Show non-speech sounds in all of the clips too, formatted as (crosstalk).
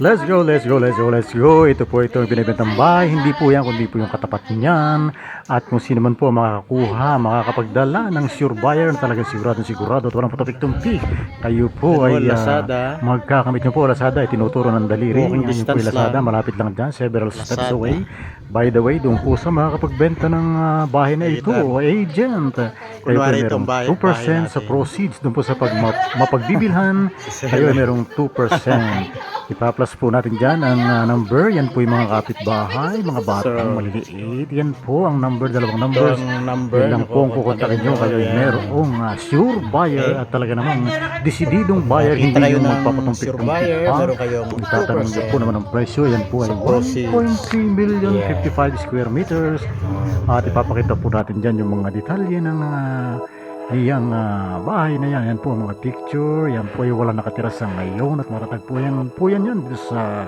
Let's go, let's go, let's go, let's go. Ito po ito yung binibentang bahay. Hindi po yan, kundi po yung katapat niyan. At kung sino man po ang makakakuha, makakapagdala ng sure buyer na talagang sigurado sigurado at walang patapik-tumpik. Kayo po ay Lazada. magkakamit niyo po Lazada. Ay tinuturo ng daliri. Walking Yan po yung Lazada. lang. Malapit lang dyan. Several steps Lazada. away. By the way, doon po sa makakapagbenta ng ah, bahay na ito. Agent. Kayo po merong itong bahay- 2% bahay sa proceeds doon po sa pag mapagbibilhan. (laughs) Kayo ay merong 2%. (laughs) Ipa-plus po natin dyan ang ah, number. Yan po yung mga kapitbahay, mga batang So, maliliit. Yan po ang number, dalawang Ito numbers. ang number. Yan lang po ang kukontakin nyo. Kayo ay merong ah, sure buyer at talaga namang desididong buyer. Hindi yung ng magpapatumpik sure buyer, meron kayong Kung tatanong nyo po 2%. naman ang presyo, yan po ay Sa proceeds. 1.3 million Yeah. 55 square meters. At ipapakita po natin dyan yung mga detalye ng uh, niyang ah, bahay na yan. Yan po mga picture. Yan po ay wala nakatira sa ngayon at matatag po yan po yan yan dito sa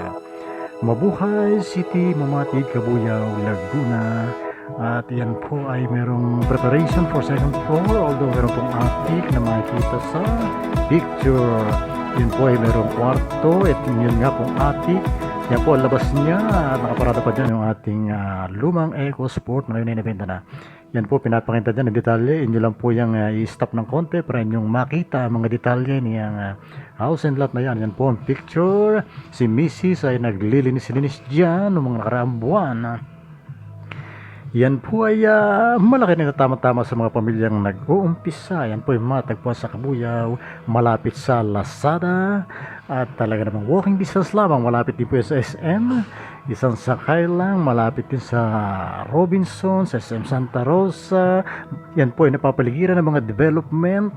Mabuhay City, Mamatid, Cabuyao, Laguna. At yan po ay merong preparation for second floor although meron pong attic na makikita sa picture. Yun po ay merong kwarto at yun nga pong attic. Yan po labas niya nakaparada pa dyan yung ating ah, lumang Eco Sport na ngayon ay nabenta na. Yan po pinapakita dyan ng detalye. Inyo lang po yung ah, i-stop ng konti para inyong makita ang mga detalye niyang ah, house and lot na yan. Yan po ang picture. Si Mrs. ay naglilinis-linis dyan noong mga nakaraang buwan. Yan po ay ah, malaki na tama-tama sa mga pamilyang nag-uumpisa. Yan po ay matagpuan sa Kabuyaw, malapit sa Lazada. At talaga namang walking distance lamang, malapit din po sa SM. Isang sakay lang, malapit din sa Robinson, sa SM Santa Rosa. Yan po ay napapaligiran ng mga development.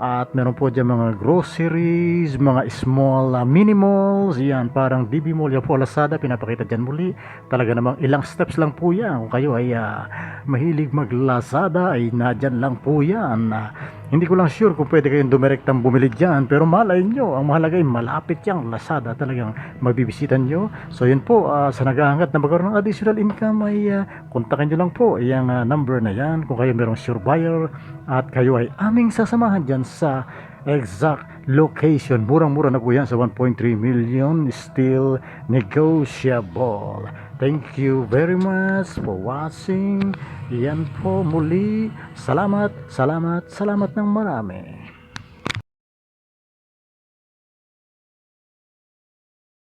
At meron po dyan mga groceries, mga small uh, mini malls, yan parang DB Mall, yan po Lazada, pinapakita dyan muli. Talaga namang ilang steps lang po yan. Kung kayo ay ah, mahilig mag Lazada, ay nadyan lang po yan. Ah, hindi ko lang sure kung pwede kayong dumirektang bumili dyan, pero malay nyo, ang mahalaga ay malapit yung Lazada, talagang mabibisitan nyo. So yun po, sa naghahangat na magkaroon ng additional income ay ah, kontakin nyo lang po yung ah, number na yan kung kayo merong sure buyer at kayo ay aming sasamahan dyan sa exact location. Murang-mura na po yan sa 1.3 million, still negotiable. Thank you very much for watching. Yan po muli. Salamat, salamat, salamat ng marami.